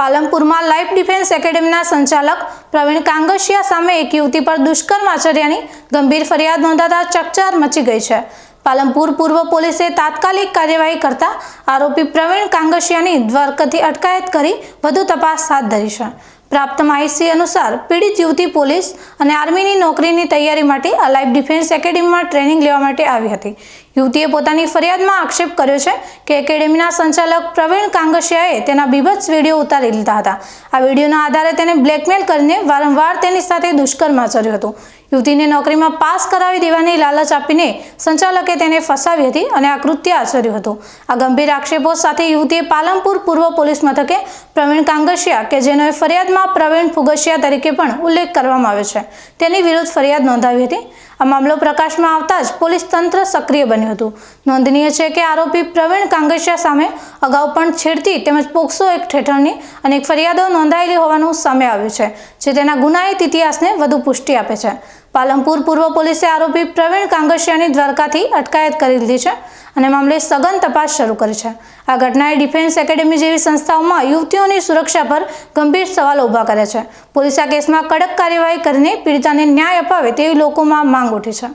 પાલનપુરમાં life defence એકેડેમીના સંચાલક પ્રવીણ કાંગશિયા સામે એક યુવતી પર દુષ્કર્મ આચર્યાની ગંભીર ફરિયાદ નોંધાતા ચકચાર મચી ગઈ છે. પાલનપુર પૂર્વ પોલીસે તાત્કાલિક કાર્યવાહી કરતા આરોપી પ્રવીણ કાંગશિયાની દ્વારકાથી અટકાયત કરી વધુ તપાસ હાથ ધરી છે. પ્રાપ્ત માહિતી અનુસાર પીડિત યુવતી પોલીસ અને આર્મીની નોકરીની તૈયારી માટે લાઈફ ડિફેન્સ એકેડેમીમાં ટ્રેનિંગ લેવા માટે આવી હતી. યુવતીએ પોતાની ફરિયાદમાં આક્ષેપ કર્યો છે કે એકેડેમીના સંચાલક પ્રવીણ કાંગશિયાએ તેના બીભત્સ વીડિયો ઉતારી લીધા હતા. આ વિડીયોના આધારે તેને બ્લેકમેલ કરીને વારંવાર તેની સાથે દુષ્કર્મ આચર્યું હતું. યુવતીને નોકરીમાં પાસ કરાવી દેવાની લાલચ આપીને સંચાલકે તેને ફસાવી હતી અને આ કૃત્ય આચર્યું હતું. આ ગંભીર આક્ષેપો સાથે યુવતીએ પાલનપુર પૂર્વ પોલીસ મથકે પ્રવીણ કાંગશિયા, કે જેનો એ ફરિયાદમાં પ્રવીણ ફુગસિયા તરીકે પણ ઉલ્લેખ કરવામાં આવ્યો છે. તેની વિરુદ્ધ ફરિયાદ નોંધાવી હતી. આ મામલો પ્રકાશમાં આવતા જ પોલીસ તંત્ર સક્રિય બન્યું હતું. નોંધનીય છે કે આરોપી પ્રવીણ કાંગસિયા સામે અગાઉ પણ છેડતી તેમજ પોક્સો એક્ટ હેઠળની અનેક ફરિયાદો નોંધાયેલી હોવાનું સામે આવ્યું છે, જે તેના ગુનાહિત ઇતિહાસને વધુ પુષ્ટિ આપે છે. પાલનપુર પૂર્વ પોલીસે આરોપી પ્રવીણ કાંગશિયાની દ્વારકાથી અટકાયત કરી લીધી છે અને મામલે સઘન તપાસ શરૂ કરી છે. આ ઘટનાએ ડિફેન્સ એકેડેમી જેવી સંસ્થાઓમાં યુવતીઓની સુરક્ષા પર ગંભીર સવાલો ઊભા કર્યા છે. પોલીસે આ કેસમાં કડક કાર્યવાહી કરીને પીડિતાને ન્યાય અપાવે તેવી લોકોમાં માંગ ઉઠી છે.